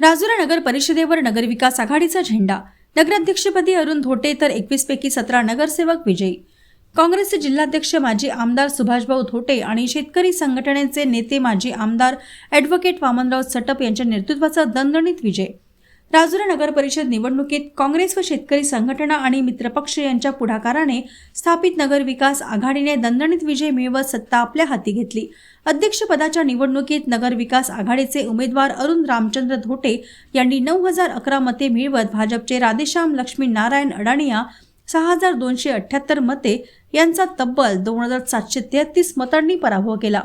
राजुरा नगर परिषदेवर नगरविकास आघाडीचा झेंडा. नगराध्यक्षपदी अरुण धोटे तर एकवीसपैकी सतरा नगरसेवक विजयी. काँग्रेसचे जिल्हाध्यक्ष माजी आमदार सुभाषभाऊ धोटे आणि शेतकरी संघटनेचे नेते माजी आमदार ॲडव्होकेट वामनराव सटप यांच्या नेतृत्वाचा दणदणीत विजय. राजुरा नगर परिषद निवडणुकीत काँग्रेस व शेतकरी संघटना आणि मित्रपक्ष यांच्या पुढाकाराने स्थापित नगर विकास आघाडीने दणदणीत विजय मिळवत सत्ता आपल्या हाती घेतली. अध्यक्षपदाच्या निवडणुकीत नगर विकास आघाडीचे उमेदवार अरुण रामचंद्र धोटे यांनी नऊ हजार अकरा मते मिळवत भाजपचे राधेश्याम लक्ष्मी नारायण अडाणिया सहा हजार दोनशे अठ्ठ्याहत्तर मते यांचा तब्बल दोन हजार सातशे तेहतीस मतांनी पराभव केला.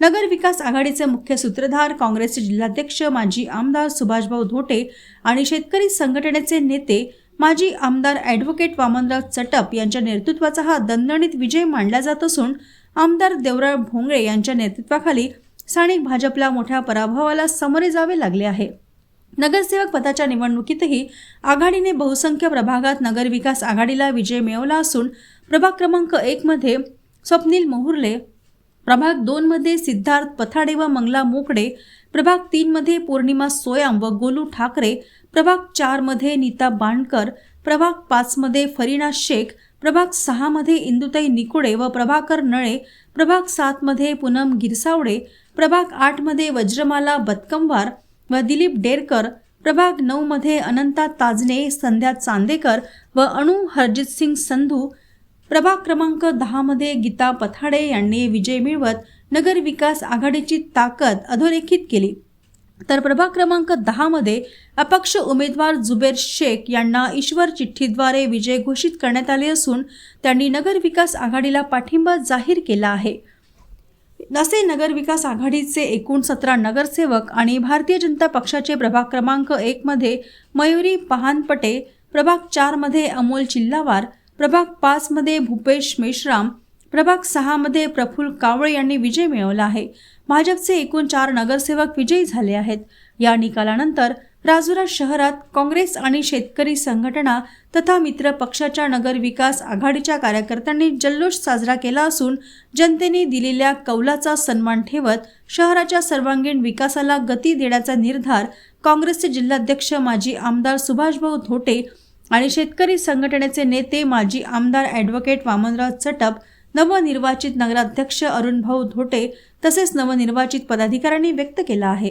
नगर विकास आघाडीचे मुख्य सूत्रधार काँग्रेसचे जिल्हाध्यक्ष माजी आमदार सुभाषभाऊ धोटे आणि शेतकरी संघटनेचे नेते माजी आमदार ॲडव्होकेट वामनराव चटप यांच्या नेतृत्वाचा हा दणदणीत विजय मानला जात असून आमदार देवराळ भोंगळे यांच्या नेतृत्वाखाली स्थानिक भाजपला मोठ्या पराभवाला सामोरे जावे लागले आहे. नगरसेवक पदाच्या निवडणुकीतही आघाडीने बहुसंख्य प्रभागात नगरविकास आघाडीला विजय मिळवला असून प्रभाग क्रमांक एकमध्ये स्वप्नील मोहुर्ले प्रभाग दोनमध्ये सिद्धार्थ पथाडे व मंगला मोकडे प्रभाग तीनमध्ये पौर्णिमा सोयाम व गोलू ठाकरे प्रभाग चारमध्ये नीता बांडकर प्रभाग पाचमध्ये फरीना शेख प्रभाग सहामध्ये इंदुताई निकुडे व प्रभाकर नळे प्रभाग सातमध्ये पूनम गिरसावडे प्रभाग आठमध्ये वज्रमाला बतकंवार व दिलीप डेरकर प्रभाग नऊमध्ये अनंता ताजने संध्या चांदेकर व अणू हरजितसिंग संधू प्रभाग क्रमांक दहामध्ये गीता पथाडे यांनी विजय मिळवत नगर विकास आघाडीची ताकद अधोरेखित केली. तर प्रभाग क्रमांक दहामध्ये अपक्ष उमेदवार जुबेर शेख यांना ईश्वर चिठ्ठीद्वारे विजय घोषित करण्यात आले असून त्यांनी नगर विकास आघाडीला पाठिंबा जाहीर केला आहे. असे नगर विकास आघाडीचे एकूण सतरा नगरसेवक आणि भारतीय जनता पक्षाचे प्रभाग क्रमांक एकमध्ये मयुरी पहानपटे प्रभाग चारमध्ये अमोल चिल्लावार प्रभाग पाचमध्ये भूपेश मेश्राम प्रभाग सहामध्ये प्रफुल्ल कावळे यांनी विजय मिळवला आहे. भाजपचे एकूण चार नगरसेवक विजयी झाले आहेत. या निकालानंतर राजुरा शहरात काँग्रेस आणि शेतकरी संघटना तथा मित्र पक्षाच्या नगर विकास आघाडीच्या कार्यकर्त्यांनी जल्लोष साजरा केला असून जनतेने दिलेल्या कौलाचा सन्मान ठेवत शहराच्या सर्वांगीण विकासाला गती देण्याचा निर्धार काँग्रेसचे जिल्हाध्यक्ष माजी आमदार सुभाषभाऊ धोटे आणि शेतकरी संघटनेचे नेते माजी आमदार ॲडव्होकेट वामनराव चटप नवनिर्वाचित नगराध्यक्ष अरुणभाऊ धोटे तसेच नवनिर्वाचित पदाधिकाऱ्यांनी व्यक्त केला आहे.